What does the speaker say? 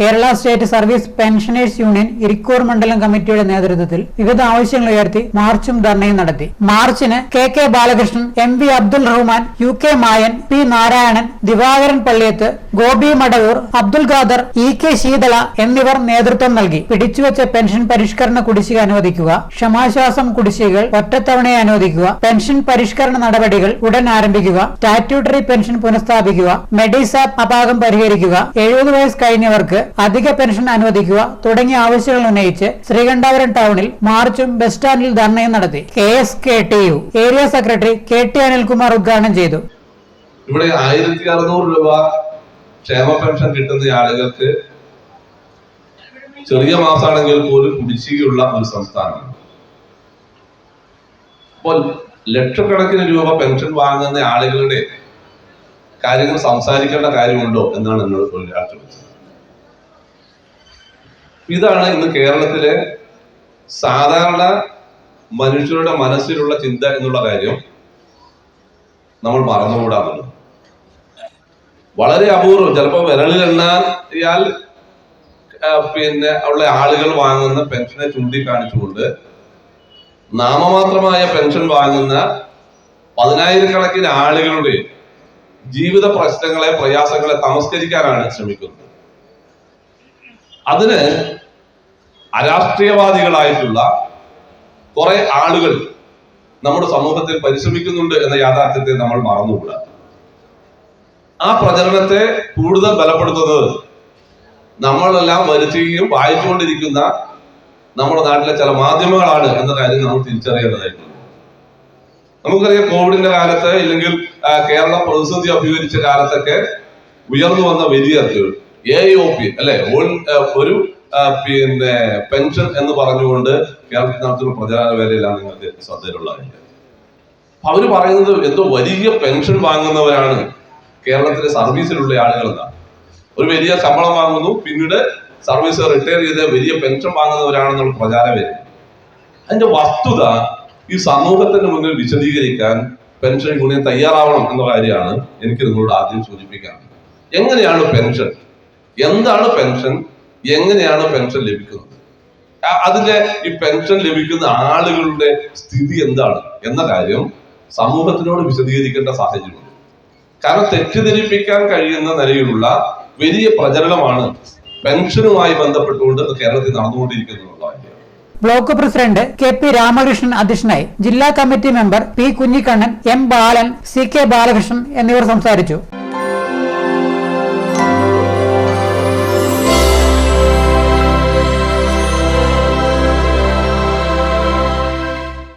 Kerala state service pensioners union Irikkur മണ്ഡലം കമ്മിറ്റിയുടെ നേതൃത്വത്തിൽ വിവിധ ആവശ്യങ്ങൾ ഉയർത്തി മാർച്ചും ധർണയും നടത്തി. മാർച്ചിന് K K Balakrishnan M V Abdul Rahman U K Mayan P Narayanan Divakaran Palliyath Gopi Madavoor Abdul Khader E K Sheethala എന്നിവർ നേതൃത്വം നൽകി. പിടിച്ചുവച്ച പെൻഷൻ പരിഷ്കരണ കുടിശ്ശിക അനുവദിക്കുക. ക്ഷമാശ്വാസം കുടിശ്ശികകൾ ഒറ്റത്തവണയെ അനുവദിക്കുക. പെൻഷൻ പരിഷ്കരണ നടപടികൾ ഉടൻ ആരംഭിക്കുക. Statutory pension പുനഃസ്ഥാപിക്കുക. മെഡിസാപ്പ് അപാകം പരിഹരിക്കുക. എഴുപത് വയസ്സ് കഴിഞ്ഞവർക്ക് അധിക പെൻഷൻ അനുവദിക്കുക തുടങ്ങിയ ആവശ്യങ്ങൾ ഉന്നയിച്ച് ശ്രീകണ്ഠാപുരം ടൗണിൽ മാർച്ചും ബസ് സ്റ്റാൻഡിൽ ധർണയും നടത്തി. K S K T U. Area secretary K T Anilkumar ഉദ്ഘാടനം ചെയ്തു. ഇവിടെ ആയിരത്തി അറുന്നൂറ് രൂപ ക്ഷേമ പെൻഷൻ കിട്ടുന്ന ആളുകൾക്ക് ചെറിയ മാസമാണെങ്കിൽ പോലും കുടിശ്ശികയുള്ള ഒരു സംസ്ഥാനമാണ്. അപ്പോൾ ലക്ഷക്കണക്കിന് രൂപ പെൻഷൻ വാങ്ങുന്ന ആളുകളുടെ കാര്യങ്ങൾ സംസാരിക്കേണ്ട കാര്യമുണ്ടോ എന്നാണ് എന്നോട് ചോദിച്ചത് ഇതാണ് ഇന്ന് കേരളത്തിലെ സാധാരണ മനുഷ്യരുടെ മനസ്സിലുള്ള ചിന്ത എന്നുള്ള കാര്യം നമ്മൾ മറന്നുകൂടാമല്ലോ. വളരെ അപൂർവം ചിലപ്പോൾ എണ്ണാൽ പിന്നെ ഉള്ള ആളുകൾ വാങ്ങുന്ന പെൻഷനെ ചൂണ്ടിക്കാണിച്ചുകൊണ്ട് നാമമാത്രമായ പെൻഷൻ വാങ്ങുന്ന പതിനായിരക്കണക്കിന് ആളുകളുടെ ജീവിത പ്രശ്നങ്ങളെ പ്രയാസങ്ങളെ തമസ്കരിക്കാനാണ് ശ്രമിക്കുന്നത്. അതിന് അരാഷ്ട്രീയവാദികളായിട്ടുള്ള കുറെ ആളുകൾ നമ്മുടെ സമൂഹത്തിൽ പരിശ്രമിക്കുന്നുണ്ട് എന്ന യാഥാർത്ഥ്യത്തെ നമ്മൾ മറന്നുകൂടാ. ആ പ്രചരണത്തെ കൂടുതൽ ബലപ്പെടുത്തുന്നത് നമ്മളെല്ലാം വരുത്തുകയും വായിച്ചുകൊണ്ടിരിക്കുന്ന നമ്മുടെ നാട്ടിലെ ചില മാധ്യമങ്ങളാണ് എന്ന കാര്യം നമ്മൾ തിരിച്ചറിയേണ്ടതായിട്ടുണ്ട്. നമുക്കറിയാം കോവിഡിന്റെ കാലത്ത് ഇല്ലെങ്കിൽ കേരള പ്രതിസന്ധി അഭിമുഖീകരിച്ച കാലത്തൊക്കെ ഉയർന്നു വന്ന വലിയ എ ഒ പി അല്ലെ? ഒരു പിന്നെ പെൻഷൻ എന്ന് പറഞ്ഞുകൊണ്ട് കേരളത്തിൽ നടത്തുന്ന പ്രചാരണ വേലയെല്ലാം നിങ്ങൾക്ക് ശ്രദ്ധയിലുള്ളതായിട്ട് അപ്പൊ അവർ പറയുന്നത് എന്തോ വലിയ പെൻഷൻ വാങ്ങുന്നവരാണ് കേരളത്തിലെ സർവീസിലുള്ള ആളുകൾ എന്നാണ് ഒരു വലിയ ശമ്പളം വാങ്ങുന്നു പിന്നീട് സർവീസ് റിട്ടയർ ചെയ്ത് വലിയ പെൻഷൻ വാങ്ങുന്നവരാണെന്നുള്ള പ്രചാരം വരും. അതിന്റെ വസ്തുത ഈ സമൂഹത്തിന് മുന്നിൽ വിശദീകരിക്കാൻ പെൻഷൻ ഗുണിയൻ തയ്യാറാവണം എന്ന കാര്യമാണ് എനിക്ക് നിങ്ങളോട് ആദ്യം സൂചിപ്പിക്കാൻ എങ്ങനെയാണ് പെൻഷൻ? എന്താണ് പെൻഷൻ എങ്ങനെയാണ് പെൻഷൻ ലഭിക്കുന്നത്? അതിലെ ഈ പെൻഷൻ ലഭിക്കുന്ന ആളുകളുടെ സ്ഥിതി എന്താണ് എന്ന കാര്യം സമൂഹത്തിനോട് വിശദീകരിക്കേണ്ട സാഹചര്യമുണ്ട്. കാരണം തെറ്റിദ്ധരിപ്പിക്കാൻ കഴിയുന്ന നിലയിലുള്ള വലിയ പ്രചരണമാണ് പെൻഷനുമായി ബന്ധപ്പെട്ടുകൊണ്ട് കേരളത്തിൽ നടന്നുകൊണ്ടിരിക്കുന്നുള്ള കാര്യം. Block president K P Ramakrishnan അധ്യക്ഷനായി ജില്ലാ committee member P Kunhikannan M Balan C K Balakrishnan എന്നിവർ സംസാരിച്ചു.